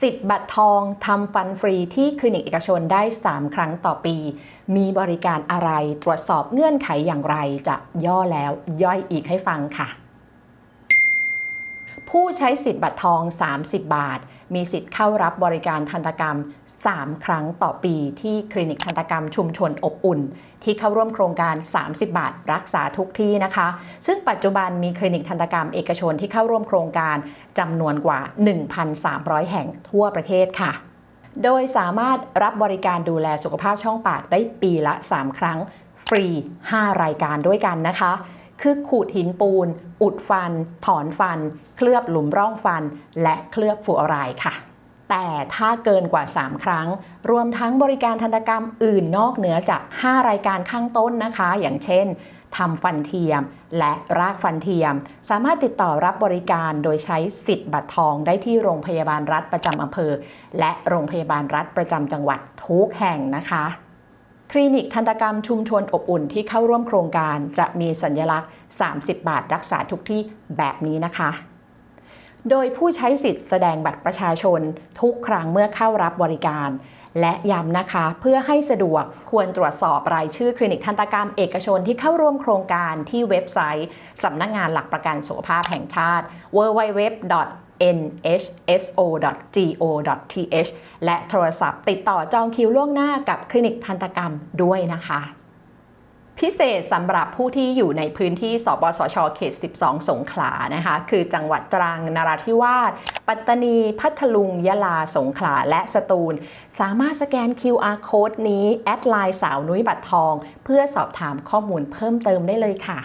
สิทธิ์บัตรทองทำฟันฟรีที่คลินิกเอกชนได้ 3 ครั้งต่อปี มีบริการอะไรตรวจสอบเงื่อนไขอย่างไรจะย่อแล้วย่อยอีกให้ฟังค่ะ ผู้ใช้สิทธิ์บัตรทอง 30 บาท มีสิทธิ์เข้ารับบริการทันตกรรม 3 ครั้งต่อปีที่คลินิกทันตกรรมชุมชนอบอุ่น ที่เข้าร่วมโครงการ 30 บาท รักษาทุกที่นะคะ ซึ่งปัจจุบันมีคลินิกทันตกรรมเอกชนที่เข้าร่วมโครงการจำนวนกว่า 1,300 แห่งทั่วประเทศค่ะโดยสามารถรับบริการดูแลสุขภาพช่องปากได้ปีละ 3 ครั้ง ฟรี 5 รายการด้วยกันนะคะ คือขูดหินปูน อุดฟัน ถอนฟัน เคลือบหลุมร่องฟัน และเคลือบฟูออไรด์ค่ะ แต่ถ้าเกินกว่า 3 ครั้ง รวมทั้งบริการทันตกรรมอื่นนอกเหนือจาก 5 รายการข้างต้นนะคะ อย่างเช่นทำฟันเทียม และรากฟันเทียม สามารถติดต่อรับบริการโดยใช้สิทธิ์บัตรทองได้ที่โรงพยาบาลรัฐประจำอำเภอ และโรงพยาบาลรัฐประจำจังหวัดทุกแห่งนะคะ คลินิกทันตกรรมชุมชนอบอุ่นที่เข้าร่วมโครงการจะมีสัญลักษณ์ 30 บาทรักษาทุกที่แบบนี้นะคะ โดยผู้ใช้สิทธิ์แสดงบัตรประชาชน ทุกครั้งเมื่อเข้ารับบริการ และย้ำนะคะเพื่อให้สะดวกควรตรวจสอบรายชื่อคลินิกทันตกรรมเอกชนที่เข้าร่วมโครงการที่เว็บไซต์สำนักงงานหลักประกันสุขภาพแห่งชาติ www nhso.go.th และโทรศัพท์ติดต่อจองคิวล่วงหน้ากับคลินิกทันตกรรมด้วยนะคะ พิเศษสำหรับผู้ที่อยู่ในพื้นที่สปสชเขต 12 สงขลานะคะ คือจังหวัดตรังนราธิวาส ปัตตานี พัทลุง ยะลา สงขลา และสตูล สามารถสแกน QR code นี้ แอดไลน์สาวนุ้ยบัตรทอง เพื่อสอบถามข้อมูลเพิ่มเติมได้เลยค่ะ